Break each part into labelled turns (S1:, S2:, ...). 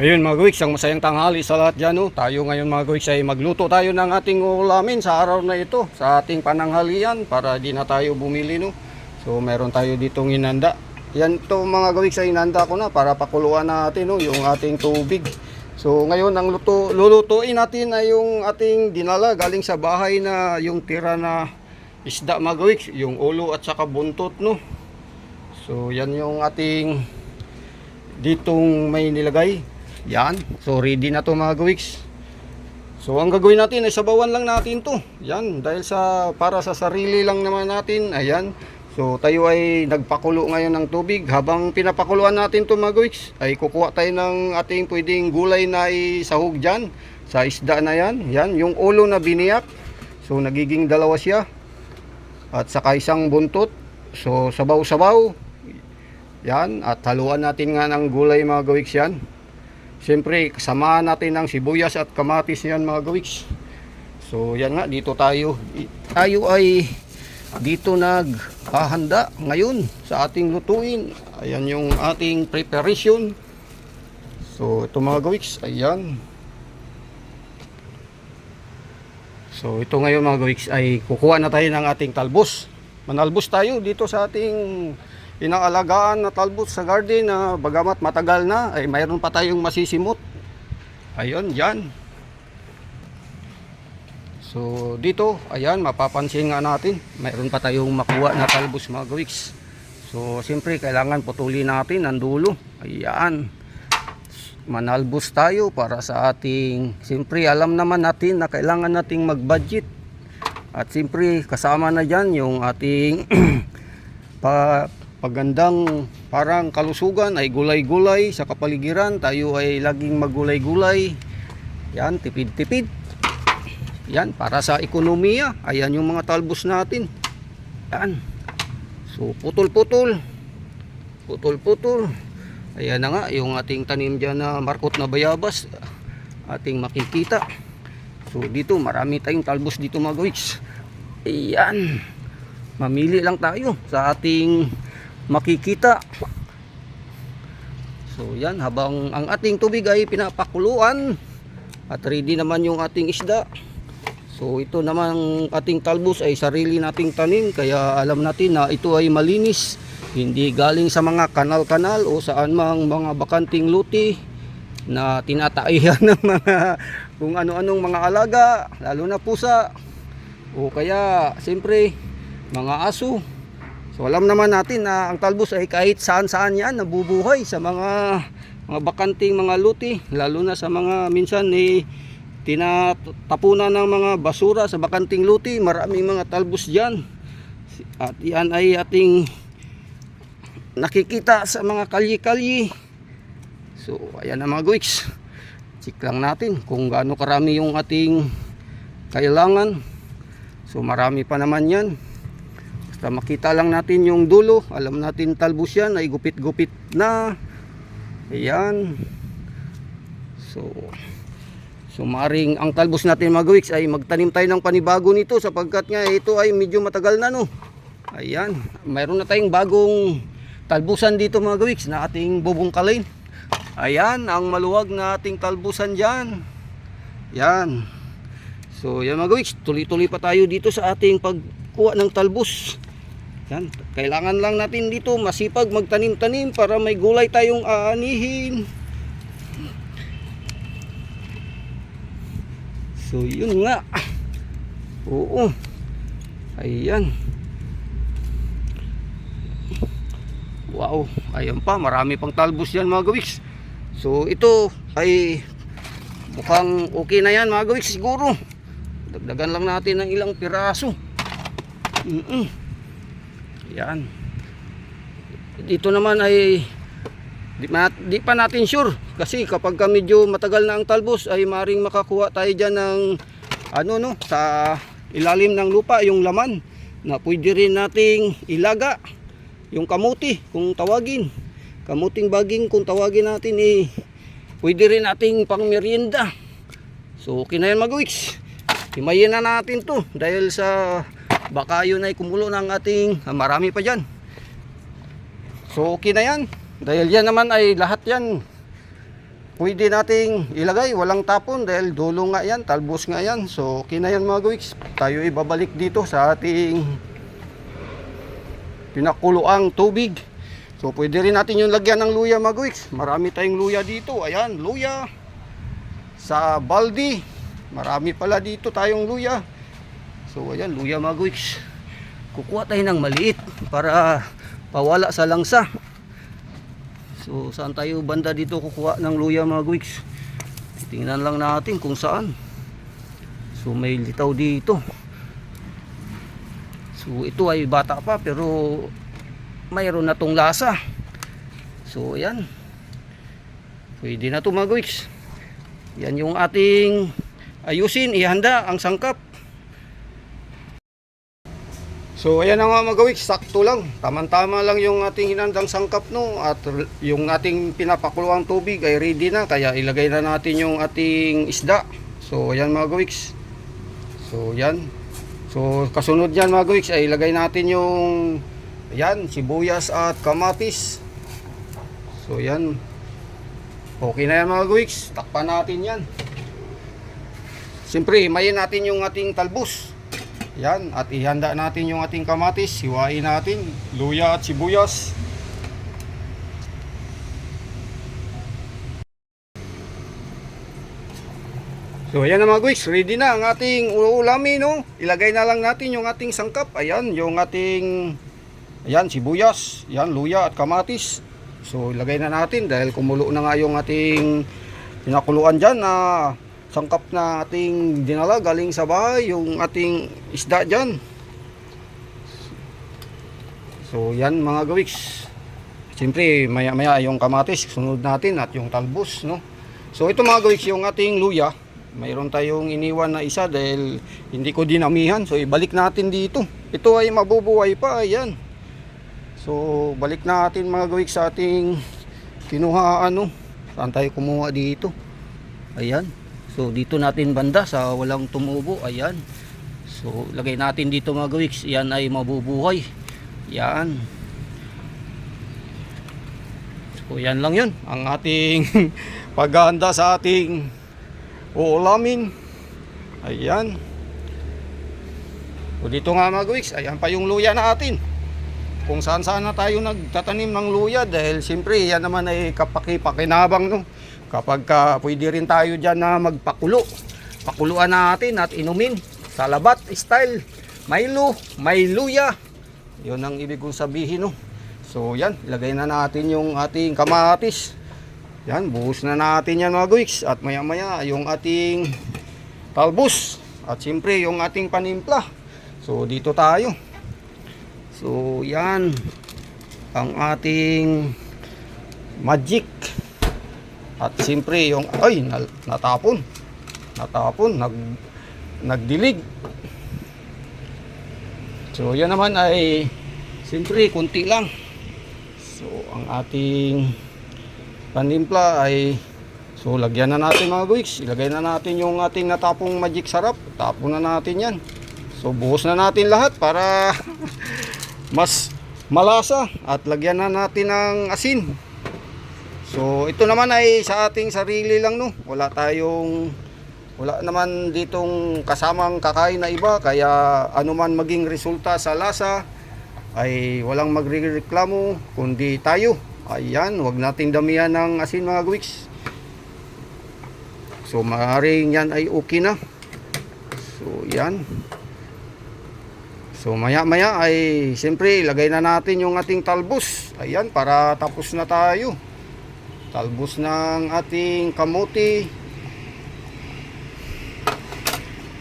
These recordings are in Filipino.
S1: Ayun mga gawiks, ang masayang tanghali sa lahat dyan. No? Tayo ngayon mga gawiks ay magluto tayo ng ating ulamin sa araw na ito, sa ating pananghalian para di na tayo bumili. No? So meron tayo ditong inanda. Yan to mga gawiks ay inanda ko na para pakuluan natin no? yung ating tubig. So ngayon ang luto, lulutuin natin ay yung ating dinala galing sa bahay na yung tira na isda mga gawiks, yung ulo at saka buntot. No? So yan yung ating ditong may nilagay. Yan. So ready na to mga gawiks. So ang gagawin natin ay sabawan lang natin to. Yan. Dahil sa para sa sarili lang naman natin. Ayan. So tayo ay nagpakulo ngayon ng tubig. Habang pinapakuluan natin to mga gawiks ay kukuha tayo ng ating pwedeng gulay na isahog dyan. Sa isda na yan. Yan. Yung ulo na biniyak. So nagiging dalawa siya. At saka isang buntot. So sabaw-sabaw. Yan. At haluan natin nga ng gulay mga gawiks yan. Siyempre, kasamahan natin ng sibuyas at kamatis yan mga gawiks. So, yan nga, dito tayo. Tayo ay dito naghahanda ngayon sa ating lutuin. Ayan yung ating preparation. So, ito mga gawiks, ayan. So, ito ngayon mga gawiks ay kukuha na tayo ng ating talbos. Manalbos tayo dito sa ating inaalagaan na talbos sa garden na bagamat matagal na ay mayroon pa tayong masisimot. Ayun, yan. So dito, ayan, mapapansin nga natin, mayroon pa tayong makuha na talbos mga gawiks. So siyempre kailangan putulin natin ang dulo. Ayan. Manalbos tayo para sa ating, siyempre alam naman natin na kailangan nating mag-budget. At siyempre kasama na dyan yung ating pa, pagandang parang kalusugan ay gulay-gulay sa kapaligiran. Tayo ay laging magulay-gulay. Yan, tipid-tipid. Yan, para sa ekonomiya. Ayan yung mga talbos natin. Yan. So, putol-putol. Putol-putol. Ayan na nga, yung ating tanim dyan na markot na bayabas. Ating makikita. So, dito, marami tayong talbos dito mga gawiks. Ayan. Mamili lang tayo sa ating makikita. So, yan, habang ang ating tubig ay pinapakuluan at ready naman yung ating isda. So ito naman ang ating talbos ay sarili nating tanim kaya alam natin na ito ay malinis. Hindi galing sa mga kanal-kanal o saan mang mga bakanting luti na tinataihan ng mga kung ano-anong mga alaga, lalo na pusa. O kaya siyempre mga aso. So alam naman natin na ang talbos ay kahit saan-saan yan nabubuhay sa mga mga bakanting mga luti, lalo na sa mga minsan eh tinatapunan ng mga basura sa bakanting luti. Maraming mga talbos dyan. At yan ay ating nakikita sa mga kalye-kalye. So ayan na mga guiks check lang natin kung gaano karami yung ating kailangan. So marami pa naman yan basta makita lang natin yung dulo alam natin talbos yan ay gupit-gupit na ayan so So maring ang talbos natin mga gawiks ay magtanim tayo ng panibago nito sapagkat nga ito ay medyo matagal na no. Ayan, mayroon na tayong bagong talbusan dito mga gawiks na ating bubungkalin. Ayan, ang maluwag na ating talbusan dyan. Yan. So yan mga gawiks, tuloy-tuloy pa tayo dito sa ating pagkuha ng talbos. Yan, kailangan lang natin dito masipag magtanim-tanim para may gulay tayong aanihin. So yun nga. Oo. Ayan. Wow. Ayan pa. Marami pang talbos yan mga gawiks. So ito ay mukhang okay na yan mga gawiks siguro. Dagdagan lang natin ng ilang piraso. Mm -mm. Yan. Dito naman ay Di, ma- di pa natin sure kasi kapag ka medyo matagal na ang talbos ay maring makakuha tayo dyan ng ano no sa ilalim ng lupa yung laman na pwede rin nating ilaga. Yung kamuti kung tawagin. Kamuting baging kung tawagin natin eh pwede rin nating pang merienda. So okay na yan magwiks himayin na natin to dahil sa baka yun ay kumulo ng ating ah, marami pa dyan so okay na yan dahil yan naman ay lahat yan pwede nating ilagay, walang tapon dahil dulo nga yan, talbos nga yan. So, okay na yan mga gawiks. Tayo ibabalik dito sa ating pinakuluang tubig. So, pwede rin natin yung lagyan ng luya mga gawiks. Marami tayong luya dito. Ayan, luya. Sa baldi, marami pala dito tayong luya. So, ayan, luya mga gawiks. Kukuha tayo ng maliit para pawala sa langsa. So saan tayo banda dito kukuha ng luya mga guwiks? Tingnan lang natin kung saan. So may litaw dito. So ito ay bata pa pero mayroon na tong lasa. So ayan. Pwede na to mga guwiks. Yan yung ating ayusin, ihanda ang sangkap. So ayan na nga mga gawiks, sakto lang. Tama-tama lang yung ating hinandang sangkap no at yung ating pinapakuluang tubig ay ready na kaya ilagay na natin yung ating isda. So ayan mga gawiks. So yan. So kasunod yan mga gawiks ay ilagay natin yung ayan, sibuyas at kamatis. So yan. Okay na yan mga gawiks. Takpan natin yan. Siyempre, mayin natin yung ating talbos. Yan, at ihanda natin yung ating kamatis, hiwain natin, luya at sibuyas. So ayan na mga guys, ready na ang ating uulamin no. Ilagay na lang natin yung ating sangkap. Ayan, yung ating ayan, sibuyas, yan, luya at kamatis. So ilagay na natin dahil kumulo na nga yung ating pinakuluan dyan na sangkap na ating dinala galing sa bahay, yung ating isda dyan. So yan mga gawiks. Siyempre maya maya yung kamatis sunod natin at yung talbos no. So ito mga gawiks yung ating luya. Mayroon tayong iniwan na isa dahil hindi ko dinamihan. So ibalik natin dito. Ito ay mabubuhay pa ayan. So balik natin mga gawiks sa ating kinuha ano. Saan tayo kumuha dito? Ayan. So dito natin banda sa walang tumubo. Ayan. So lagay natin dito mga gawiks. Yan ay mabubuhay. Yan. So yan lang yun. Ang ating paghahanda sa ating uulamin. Ayan. So dito nga mga gawiks. Ayan pa yung luya natin. Kung saan saan na tayo nagtatanim ng luya dahil siyempre yan naman ay kapaki-pakinabang no. Kapag ka, pwede rin tayo dyan na magpakulo. Pakuluan natin at inumin. Sa labat style. Milo, may luya. Yun ang ibig kong sabihin no. So yan, ilagay na natin yung ating kamatis. Yan, buhos na natin yan mga guwiks. At maya maya yung ating talbos. At siyempre yung ating panimpla. So dito tayo. So yan ang ating magic. At siyempre yung ay na- natapon. Natapon, nag nagdilig. So yan naman ay siyempre kunti lang. So ang ating panimpla ay so lagyan na natin mga guwiks. Ilagay na natin yung ating natapong magic sarap. Tapon na natin yan. So buhos na natin lahat para mas malasa at lagyan na natin ng asin. So ito naman ay sa ating sarili lang no. Wala tayong wala naman ditong kasamang kakain na iba kaya anuman maging resulta sa lasa ay walang magrereklamo kundi tayo. Ayan, wag nating damihan ng asin mga gwiks. So maaaring yan ay okay na. So yan. So maya maya ay siyempre ilagay na natin yung ating talbos. Ayan para tapos na tayo. Talbos ng ating kamuti.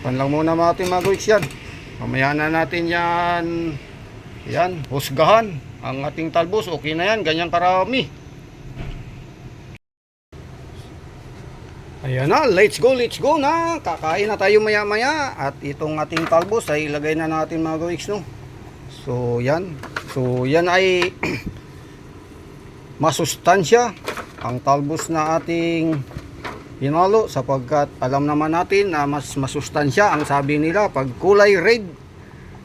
S1: Pan lang muna mga ating mga guys yan. Mamaya na natin yan. Yan, husgahan. Ang ating talbos, okay na yan. Ganyan karami. Ayan na, let's go, let's go na. Kakain na tayo maya maya. At itong ating talbos ay ilagay na natin mga guys no. So yan. So yan ay masustansya ang talbos na ating hinalo sapagkat alam naman natin na mas masustansya ang sabi nila pag kulay red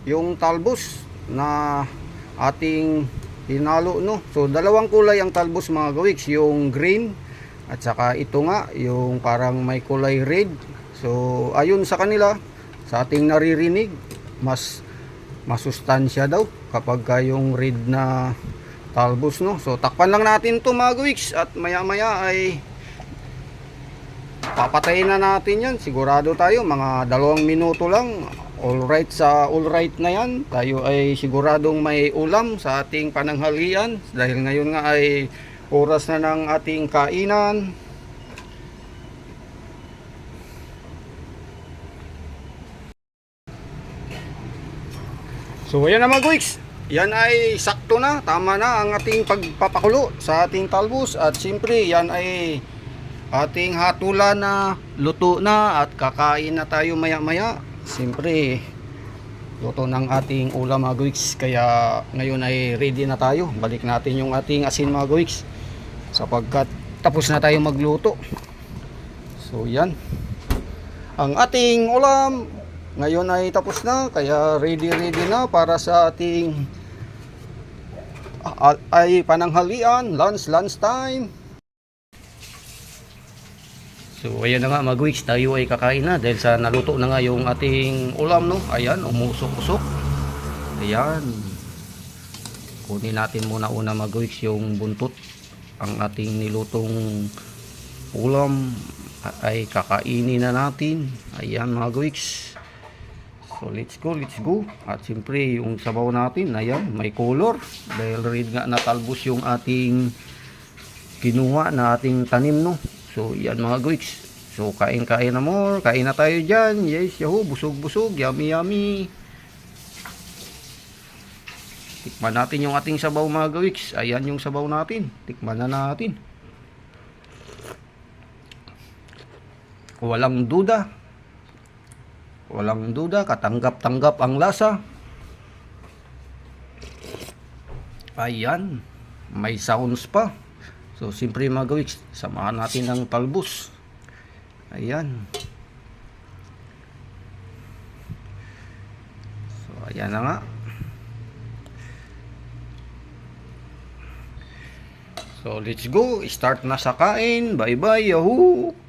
S1: yung talbos na ating hinalo no. So dalawang kulay ang talbos mga gawiks, yung green At saka ito nga, yung parang may kulay red. So, ayun sa kanila, sa ating naririnig, mas masustansya daw kapag ka yung red na talbos, no? So, takpan lang natin to mga guwiks at maya-maya ay papatayin na natin yan. Sigurado tayo, mga dalawang minuto lang. Alright sa alright na yan. Tayo ay siguradong may ulam sa ating pananghalian. Dahil ngayon nga ay oras na ng ating kainan. So ayan na mga guwiks. Yan ay sakto na, tama na ang ating pagpapakulo sa ating talbos at siyempre yan ay ating hatulan na luto na at kakain na tayo maya maya. Siyempre luto ng ating ulam mga guwiks kaya ngayon ay ready na tayo. Balik natin yung ating asin mga guwiks sapagkat tapos na tayo magluto. So yan. Ang ating ulam ngayon ay tapos na kaya ready ready na para sa ating ah, ay pananghalian, lunch lunch time. So ayan na nga magwiks tayo ay kakain na dahil sa naluto na nga yung ating ulam no. Ayan, umusok-usok. Ayan. Kunin natin muna una magwiks yung buntot ang ating nilutong ulam ay kakainin na natin. Ayan mga guwiks. So let's go, let's go. At siyempre yung sabaw natin, ayan, may color. Dahil red nga natalbos yung ating kinuha na ating tanim, no? So yan mga guwiks. So kain-kain na more, kain na tayo dyan. Yes, yahoo, busog-busog, yummy yummy. Tikman natin yung ating sabaw mga guwiks. Ayan yung sabaw natin. Tikman na natin. Walang duda. Walang duda, katanggap-tanggap ang lasa. Ayan, may sounds pa. So, siyempre mga samahan natin ng talbos. Ayan. So, ayan na nga. So, let's go. Start na sa kain. Bye-bye, yahoo!